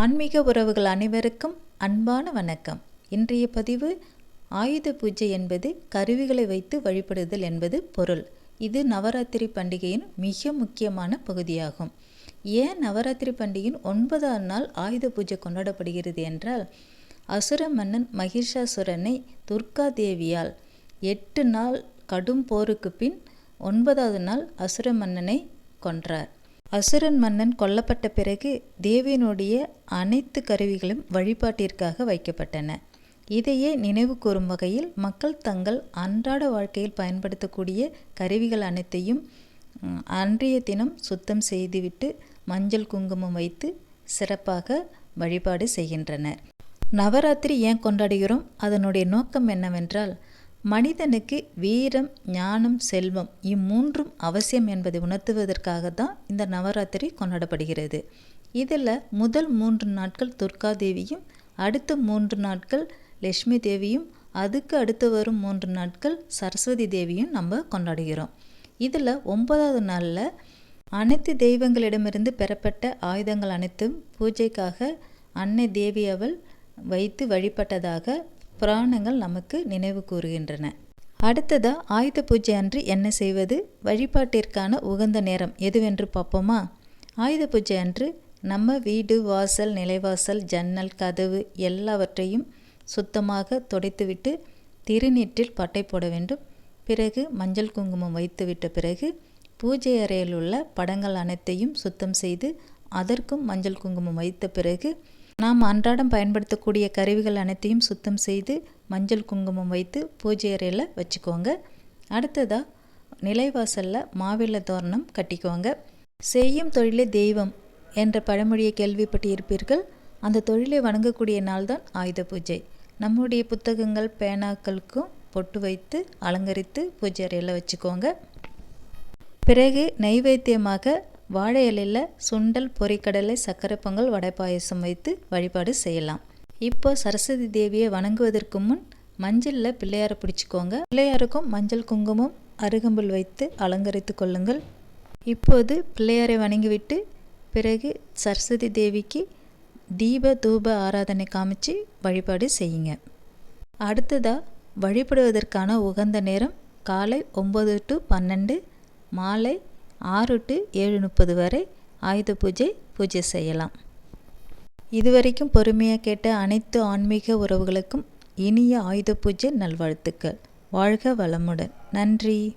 ஆன்மீக உறவுகள் அனைவருக்கும் அன்பான வணக்கம். இன்றைய பதிவு ஆயுத பூஜை என்பது கருவிகளை வைத்து வழிபடுதல் என்பது பொருள். இது நவராத்திரி பண்டிகையின் மிக முக்கியமான பகுதியாகும். ஏன் நவராத்திரி பண்டிகையின் ஒன்பதாம் நாள் ஆயுத பூஜை கொண்டாடப்படுகிறது என்றால் அசுர மன்னன் மகிஷாசுரனை துர்கா தேவியால் எட்டு நாள் கடும் போருக்கு பின் ஒன்பதாவது நாள் அசுர மன்னனை கொன்றார். அசுரன் மன்னன் கொல்லப்பட்ட பிறகு தேவியினுடைய அனைத்து கருவிகளும் வழிபாட்டிற்காக வைக்கப்பட்டன. இதையே நினைவு கூறும் வகையில் மக்கள் தங்கள் அன்றாட வாழ்க்கையில் பயன்படுத்தக்கூடிய கருவிகள் அனைத்தையும் அன்றைய தினம் சுத்தம் செய்துவிட்டு மஞ்சள் குங்குமம் வைத்து சிறப்பாக வழிபாடு செய்கின்றனர். நவராத்திரி ஏன் கொண்டாடுகிறோம்? அதனுடைய நோக்கம் என்னவென்றால் மனிதனுக்கு வீரம் ஞானம் செல்வம் இம்மூன்றும் அவசியம் என்பதை உணர்த்துவதற்காக தான் இந்த நவராத்திரி கொண்டாடப்படுகிறது. இதில் முதல் மூன்று நாட்கள் துர்கா தேவியும் அடுத்த மூன்று நாட்கள் லட்சுமி தேவியும் அதுக்கு அடுத்து வரும் மூன்று நாட்கள் சரஸ்வதி தேவியும் நம்ம கொண்டாடுகிறோம். இதில் ஒன்பதாவது நாளில் அனைத்து தெய்வங்களிடமிருந்து பெறப்பட்ட ஆயுதங்கள் அனைத்தும் பூஜைக்காக அன்னை தேவி அவள் வைத்து வழிபட்டதாக புராணங்கள் நமக்கு நினைவு கூறுகின்றன. அடுத்ததாக ஆயுத பூஜை அன்று என்ன செய்வது? வழிபாட்டிற்கான உகந்த நேரம் எதுவென்று பார்ப்போமா? ஆயுத பூஜை அன்று நம்ம வீடு வாசல் நிலைவாசல் ஜன்னல் கதவு எல்லாவற்றையும் சுத்தமாக துடைத்துவிட்டு திருநீற்றில் பட்டை போட வேண்டும். பிறகு மஞ்சள் குங்குமம் வைத்துவிட்ட பிறகு பூஜை அறையில் உள்ள படங்கள் அனைத்தையும் சுத்தம் செய்து அதற்கும் மஞ்சள் குங்குமம் வைத்த பிறகு நாம் அன்றாடம் பயன்படுத்தக்கூடிய கருவிகள் அனைத்தையும் சுத்தம் செய்து மஞ்சள் குங்குமம் வைத்து பூஜை அறையில் வச்சுக்கோங்க. அடுத்ததாக நிலைவாசலில் மாவிளை தோரணம் கட்டிக்கோங்க. செய்யும் தொழிலே தெய்வம் என்ற பழமொழியை கேள்விப்பட்டு இருப்பீர்கள் அந்த தொழிலை வணங்கக்கூடிய நாள்தான் ஆயுத பூஜை. நம்முடைய புத்தகங்கள் பேனாக்களுக்கும் பொட்டு வைத்து அலங்கரித்து பூஜை அறையில் வச்சுக்கோங்க. பிறகு நைவேத்தியமாக வாழை இலையில் சுண்டல் பொரிக்கடலை சர்க்கரை பொங்கல் வடை பாயசம் வைத்து வழிபாடு செய்யலாம். இப்போ சரஸ்வதி தேவியை வணங்குவதற்கு முன் மஞ்சளில் பிள்ளையாரை பிடிச்சிக்கோங்க. பிள்ளையாருக்கும் மஞ்சள் குங்குமம் அருகம்புல் வைத்து அலங்கரித்து கொள்ளுங்கள். இப்போது பிள்ளையாரை வணங்கிவிட்டு பிறகு சரஸ்வதி தேவிக்கு தீப தூப ஆராதனை காமிச்சு வழிபாடு செய்யுங்க. அடுத்ததாக வழிபடுவதற்கான உகந்த நேரம் காலை ஒம்பது டு பன்னெண்டு மாலை ஆறு டு ஏழு முப்பது வரை ஆயுத பூஜை பூஜை செய்யலாம். இதுவரைக்கும் பொறுமையாக கேட்ட அனைத்து ஆன்மீக உறவுகளுக்கும் இனிய ஆயுத பூஜை நல்வாழ்த்துக்கள். வாழ்க வளமுடன். நன்றி.